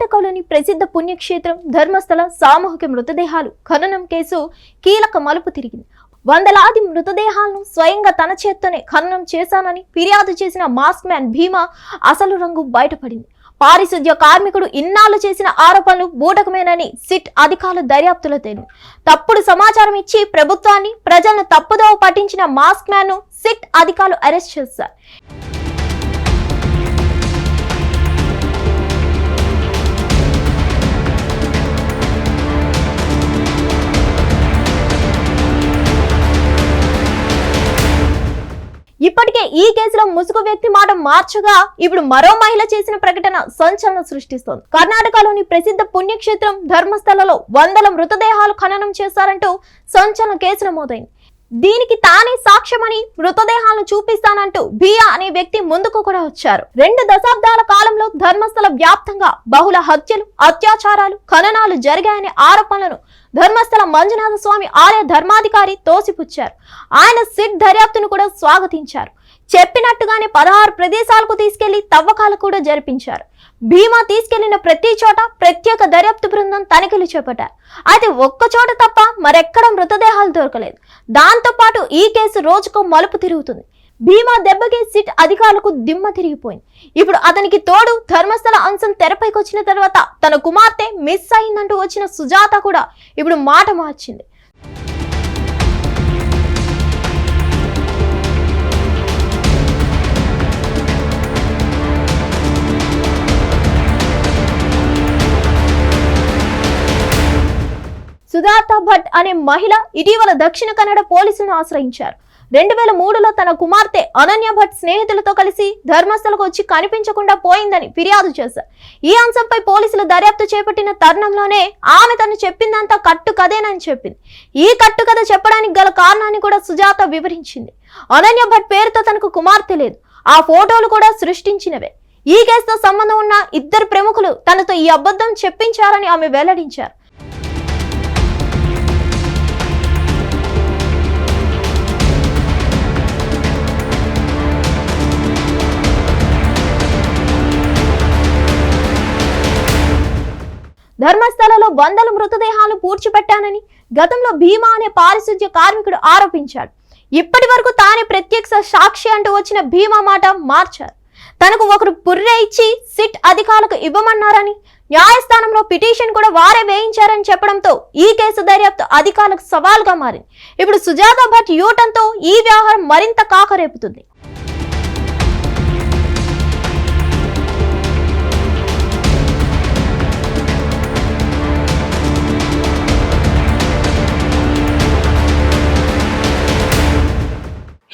కర్ణాటకలోని ప్రసిద్ధ పుణ్యక్షేత్రం ధర్మస్థల సామూహిక మృతదేహాలు ఖననం కేసు కీలక మలుపు తిరిగింది. వందలాది మృతదేహాలను స్వయంగా తన చేత్తోనే ఖననం చేశానని ఫిర్యాదు చేసిన మాస్క్ మ్యాన్ భీమా అసలు రంగు బయటపడింది. పారిశుద్ధ్య కార్మికుడు ఇన్నాళ్ళు చేసిన ఆరోపణలు బూటకమేనని సిట్ అధికారులు దర్యాప్తులో తేలి తప్పుడు సమాచారం ఇచ్చి ప్రభుత్వాన్ని ప్రజలను తప్పుదోవ పట్టించిన మాస్క్ మ్యాన్ సిట్ అధికారులు అరెస్ట్ చేశారు. ఈ కేసులో ముసుగు వ్యక్తి మాట మార్చగా ఇప్పుడు మరో మహిళ చేసిన ప్రకటన సంచలనం సృష్టిస్తోంది. కర్ణాటకలోని ప్రసిద్ధ పుణ్యక్షేత్రం ధర్మస్థలలో వందల మృతదేహాలు ఖననం చేశారంటూ సంచలన కేసు నమోదైంది. దీనికి తానే సాక్ష్యమని మృతదేహాలను చూపిస్తానంటూ బియా అనే వ్యక్తి ముందుకు కూడా వచ్చారు. రెండు దశాబ్దాల కాలంలో ధర్మస్థల వ్యాప్తంగా బహుళ హత్యలు అత్యాచారాలు ఖననాలు జరిగాయనే ఆరోపణలను ధర్మస్థల మంజునాథ స్వామి ఆలయ ధర్మాధికారి తోసిపుచ్చారు. ఆయన సిట్ దర్యాప్తును కూడా స్వాగతించారు. చెప్పినట్టుగానే పదహారు ప్రదేశాలకు తీసుకెళ్ళి తవ్వకాలు కూడా జరిపించారు. భీమా తీసుకెళ్ళిన ప్రతి చోట ప్రత్యేక దర్యాప్తు బృందం తనిఖీలు చేపట్టారు. అయితే ఒక్క చోట తప్ప మరెక్కడ మృతదేహాలు దొరకలేదు. దాంతో పాటు ఈ కేసు రోజుకు మలుపు తిరుగుతుంది. భీమా దెబ్బకి సిట్ అధికారులకు దిమ్మ తిరిగిపోయింది. ఇప్పుడు అతనికి తోడు ధర్మస్థల అంశం తెరపైకి వచ్చిన తర్వాత తన కుమార్తె మిస్ అయిందంటూ వచ్చిన సుజాత కూడా ఇప్పుడు మాట మార్చింది. సుజాత భట్ అనే మహిళ ఇటీవల దక్షిణ కన్నడ పోలీసులను ఆశ్రయించారు. రెండు వేల మూడులో తన కుమార్తె అనన్య భట్ స్నేహితులతో కలిసి ధర్మస్థలకు వచ్చి కనిపించకుండా పోయిందని ఫిర్యాదు చేశారు. ఈ అంశంపై పోలీసులు దర్యాప్తు చేపట్టిన తరుణంలోనే ఆమె తను చెప్పిందంతా కట్టు కథేనని చెప్పింది. ఈ కట్టు కథ చెప్పడానికి గల కారణాన్ని కూడా సుజాత వివరించింది. అనన్య భట్ పేరుతో తనకు కుమార్తె లేదు. ఆ ఫోటోలు కూడా సృష్టించినవే. ఈ కేసుతో సంబంధం ఉన్న ఇద్దరు ప్రముఖులు తనతో ఈ అబద్ధం చెప్పించారని ఆమె వెల్లడించారు. ధర్మస్థలలో వందల మృతదేహాలు పూడ్చిపెట్టానని గతంలో భీమా అనే పారిశుద్ధ్య కార్మికుడు ఆరోపించాడు. ఇప్పటి వరకు తానే ప్రత్యక్ష సాక్షి అంటూ వచ్చిన భీమా మాట మార్చారు. తనకు ఒకరు పుర్రె ఇచ్చి సిట్ అధికారులకు ఇవ్వమన్నారని న్యాయస్థానంలో పిటిషన్ కూడా వారే వేయించారని చెప్పడంతో ఈ కేసు దర్యాప్తు అధికారులకు సవాల్గా మారింది. ఇప్పుడు సుజాత భట్ యూటంతో ఈ వ్యవహారం మరింత కాకరేపుతుంది.